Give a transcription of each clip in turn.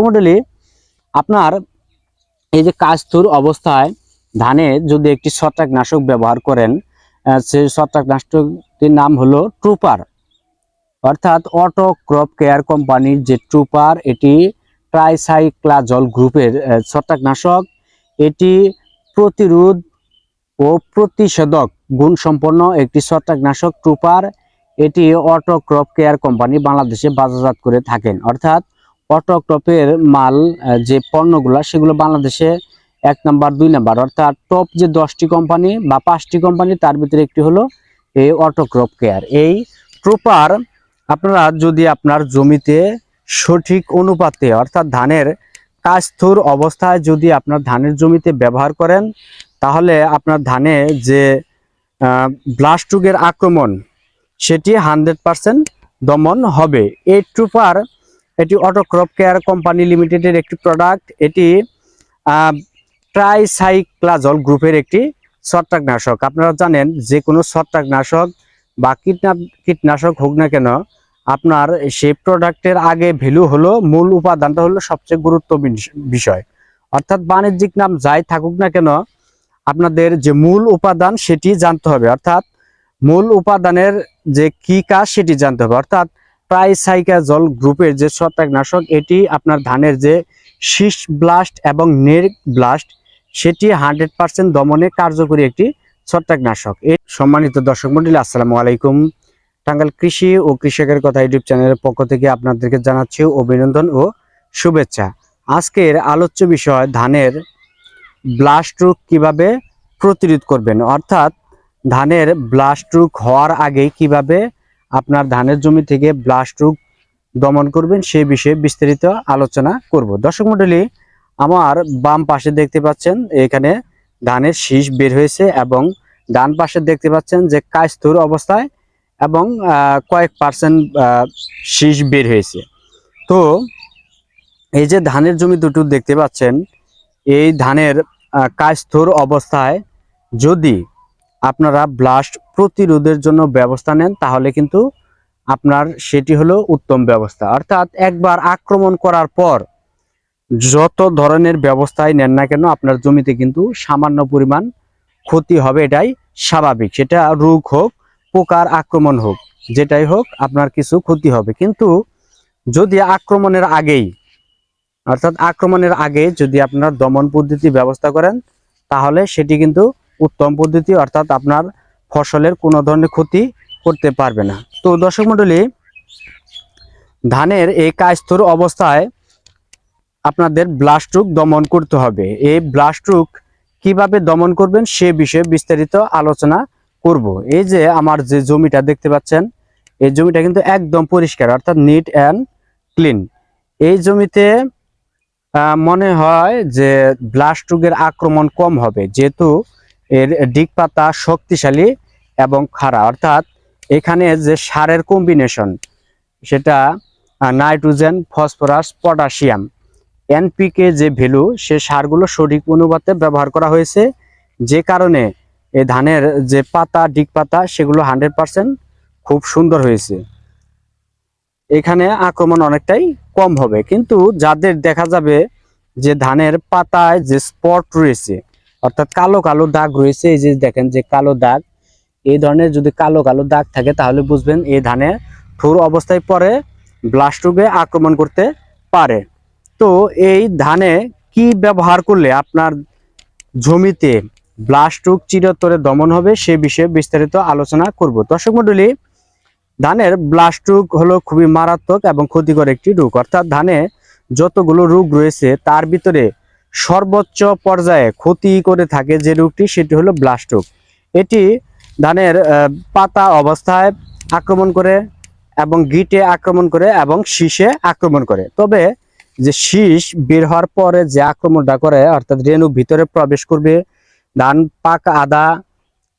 মডেলি আপনার এই যে কাস্তুর অবস্থায় ধানে যদি একটি ছত্রাকনাশক ব্যবহার করেন সেই ছত্রাকনাশকটির নাম হলো ট্রুপার। অর্থাৎ অটো ক্রপ কেয়ার কোম্পানির যে ট্রুপার, এটি ট্রাইসাইক্লাজল গ্রুপের ছত্রাকনাশক। এটি প্রতিরোধ ও প্রতিষেধক গুণসম্পন্ন একটি ছত্রাকনাশক ট্রুপার। এটি অটো ক্রপ কেয়ার কোম্পানি বাংলাদেশে বাজারজাত করে থাকেন। অর্থাৎ অটো ক্রপের মাল যে পণ্যগুলো, সেগুলো বাংলাদেশে এক নাম্বার, দুই নাম্বার। অর্থাৎ টপ যে দশটি কোম্পানি বা পাঁচটি কোম্পানি তার ভিতরে একটি হলো এই অটোক্রপ কেয়ার এই ট্রুপার আপনারা যদি আপনার জমিতে সঠিক অনুপাতে, অর্থাৎ ধানের কাস্থুর অবস্থায় যদি আপনার ধানের জমিতে ব্যবহার করেন, তাহলে আপনার ধানে যে ব্লাস্টুগের আক্রমণ, সেটি হান্ড্রেড পারসেন্ট দমন হবে। এই ট্রুপার এটি অটোক্রপ কেয়ার কোম্পানি লিমিটেডের একটি প্রোডাক্ট এটি ট্রাইসাইক্লাজল গ্রুপের একটি ছত্রাকনাশক। আপনারা জানেন যে কোনো ছত্রাকনাশক বা কীটনা, কীটনাশক হোক না কেন, আপনার সেই প্রোডাক্টের আগে ভ্যালু হলো, মূল উপাদানটা হলো সবচেয়ে গুরুত্ব বিষয়। অর্থাৎ বাণিজ্যিক নাম যাই থাকুক না কেন, আপনাদের যে মূল উপাদান সেটি জানতে হবে। অর্থাৎ মূল উপাদানের যে কি কাজ সেটি জানতে হবে। অর্থাৎ ট্রাইসাইকাজল গ্রুপের যে ছত্রাকনাশক, এটি আপনার ধানের যে শীষ ব্লাস্ট এবং নের ব্লাস্ট সেটি হান্ড্রেড পার্সেন্ট দমনে কার্যকরী একটি ছত্রাকনাশক। এই সম্মানিত দর্শক মন্ডলী, আসসালামু আলাইকুম। টাঙ্গাইল কৃষি ও কৃষকের কথা ইউটিউব চ্যানেলের পক্ষ থেকে আপনাদেরকে জানাচ্ছি অভিনন্দন ও শুভেচ্ছা। আজকের আলোচ্য বিষয়, ধানের ব্লাস্ট রোগ কীভাবে প্রতিরোধ করবেন? অর্থাৎ ধানের ব্লাস্ট রোগ হওয়ার আগে কীভাবে আপনার ধানের জমি থেকে ব্লাস্ট রোগ দমন করবেন সে বিষয়ে বিস্তারিত আলোচনা করব। দর্শক মন্ডলী আমার বাম পাশে দেখতে পাচ্ছেন, এখানে ধানের শীষ বের হয়েছে এবং ডান পাশে দেখতে পাচ্ছেন যে কায়স্থুর অবস্থায় এবং কয়েক পার্সেন্ট শীষ বের হয়েছে। তো এই যে ধানের জমি দুটো দেখতে পাচ্ছেন, এই ধানের কায়স্থুর অবস্থায় যদি আপনারা ব্লাস্ট প্রতিরোধের জন্য ব্যবস্থা নেন, তাহলে কিন্তু আপনার সেটি হলো উত্তম ব্যবস্থা। অর্থাৎ একবার আক্রমণ করার পর যত ধরনের ব্যবস্থাই নেন না কেন, আপনার জমিতে কিন্তু সামান্য পরিমাণ ক্ষতি হবে, এটাই স্বাভাবিক। সেটা রোগ হোক, পোকার আক্রমণ হোক, যেটাই হোক, আপনার কিছু ক্ষতি হবে। কিন্তু যদি আক্রমণের আগেই, অর্থাৎ আক্রমণের আগে যদি আপনার দমন পদ্ধতি ব্যবস্থা করেন, তাহলে সেটি কিন্তু উত্তম পদ্ধতি, অর্থাৎ আপনার ফসলের কোনো ধরনের ক্ষতি করতে পারবে না। তো দর্শক মণ্ডলী, ধানের এই কায়স্থর অবস্থায় আপনাদের ব্লাস্টুক দমন করতে হবে। এই ব্লাস্টুক কীভাবে দমন করবেন সে বিষয়ে বিস্তারিত আলোচনা করব। এই যে আমার যে জমিটা দেখতে পাচ্ছেন, এই জমিটা কিন্তু একদম পরিষ্কার, অর্থাৎ নিট অ্যান্ড ক্লিন এই জমিতে মনে হয় যে ব্লাস্টুকের আক্রমণ কম হবে, যেহেতু এর ডিগ পাতা শক্তিশালী এবং খাড়া। অর্থাৎ এখানে যে সারের কম্বিনেশন সেটা নাইট্রোজেন ফসফরাস পটাশিয়াম এনপিকে যে ভ্যালু সে সারগুলো সঠিক অনুপাতে ব্যবহার করা হয়েছে। যে কারণে এই ধানের যে পাতা, ডিগ পাতা, সেগুলো হান্ড্রেড পার্সেন্ট খুব সুন্দর হয়েছে। এখানে আক্রমণ অনেকটাই কম হবে। কিন্তু যাদের দেখা যাবে যে ধানের পাতায় যে স্পট রয়েছে, অর্থাৎ কালো কালো দাগ রয়েছে, এই যে দেখেন যে কালো দাগ এই ধরনের যদি কালো কালো দাগ থাকে, তাহলে বুঝবেন এই ধানে ঠোর অবস্থায় পরে ব্লাস্টুকে আক্রমণ করতে পারে। তো এই ধানে কি ব্যবহার করলে আপনার জমিতে ব্লাস্টুক চিরতরে দমন হবে, সে বিষয়ে বিস্তারিত আলোচনা করব। দর্শক মণ্ডলী, ধানের ব্লাস্টুক হলো খুবই মারাত্মক এবং ক্ষতিকর একটি রোগ। অর্থাৎ ধানে যতগুলো রোগ রয়েছে, তার ভিতরে সর্বোচ্চ পর্যায়ে ক্ষতি করে থাকে যে রোগটি, সেটি হলো ব্লাস্টুক এটি ধানের পাতা অবস্থায় আক্রমণ করে এবং গিটে আক্রমণ করে এবং শীষে আক্রমণ করে। তবে যে শীষ বের হওয়ার পরে যে আক্রমণটা করে, অর্থাৎ রেণু ভিতরে প্রবেশ করবে, ধান পাকা আদা,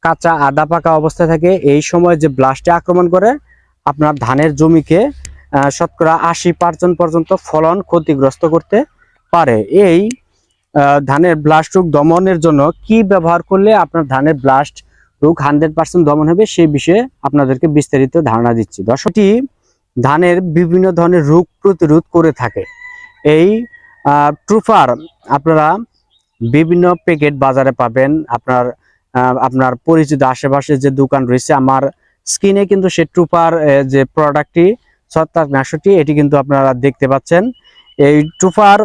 কাঁচা আদা পাকা অবস্থায় থাকে, এই সময় যে ব্লাস্টে আক্রমণ করে, আপনার ধানের জমিকে শতকরা আশি পার্সেন্ট পর্যন্ত ফলন ক্ষতিগ্রস্ত করতে পারে। এই ধানের ব্লাস্ট রোগ দমনের জন্য কি ব্যবহার করলে আপনার ধানের ব্লাস্ট রোগ হান্ড্রেড পার্সেন্ট দমন হবে, সেই বিষয়ে আপনাদেরকে বিস্তারিত ধারণা দিচ্ছি। দর্শকটি ধানের বিভিন্ন ধরনের রোগ প্রতিরোধ করে থাকে। এই ট্রুফার আপনারা বিভিন্ন প্যাকেট বাজারে পাবেন। আপনার আপনার পরিচিত আশেপাশে যে দোকান রয়েছে, আমার স্ক্রিনে কিন্তু সে ট্রুফার যে প্রোডাক্টটি ছত্রাকনাশকটি এটি কিন্তু আপনারা দেখতে পাচ্ছেন। এই ট্রুফার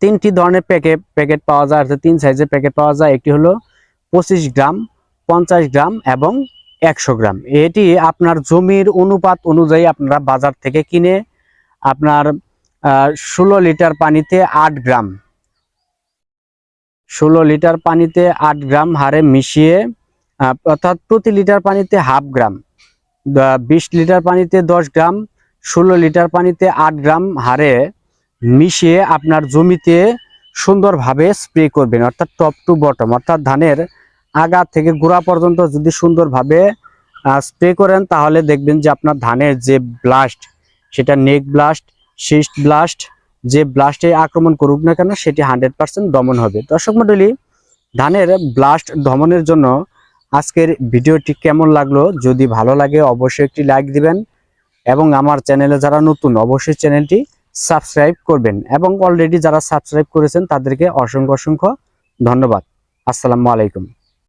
তিনটি ধরনের প্যাকেট প্যাকেট পাওয়া যায়, অর্থাৎ তিন সাইজের প্যাকেট পাওয়া যায়। একটি হলো পঁচিশ গ্রাম, পঞ্চাশ গ্রাম এবং একশো গ্রাম। এটি আপনার জমির অনুপাত অনুযায়ী আপনারা বাজার থেকে কিনে আপনার ষোলো লিটার পানিতে আট গ্রাম, ষোলো লিটার পানিতে আট গ্রাম হারে মিশিয়ে অর্থাৎ প্রতি লিটার পানিতে হাফ গ্রাম বিশ লিটার পানিতে দশ গ্রাম, ষোলো লিটার পানিতে আট গ্রাম হারে মিশিয়ে আপনার জমিতে সুন্দরভাবে স্প্রে করবেন, অর্থাৎ টপ টু বটম, অর্থাৎ ধানের আগা থেকে গোড়া পর্যন্ত যদি সুন্দরভাবে স্প্রে করেন, তাহলে দেখবেন যে আপনার ধানের যে ব্লাস্ট সেটা নেক ব্লাস্ট সিস্ট ব্লাস্ট যে ব্লাস্টে আক্রমণ করুক না কেন, সেটি হান্ড্রেড পার্সেন্ট দমন হবে। দর্শক মণ্ডলী ধানের ব্লাস্ট দমনের জন্য আজকের ভিডিওটি কেমন লাগল? যদি ভালো লাগে, অবশ্যই একটি লাইক দিবেন। এবং আমার চ্যানেলে যারা নতুন, অবশ্যই চ্যানেলটি সাবস্ক্রাইব করবেন। এবং অলরেডি যারা সাবস্ক্রাইব করেছেন, তাদেরকে অসংখ্য অসংখ্য ধন্যবাদ। আসসালামু আলাইকুম।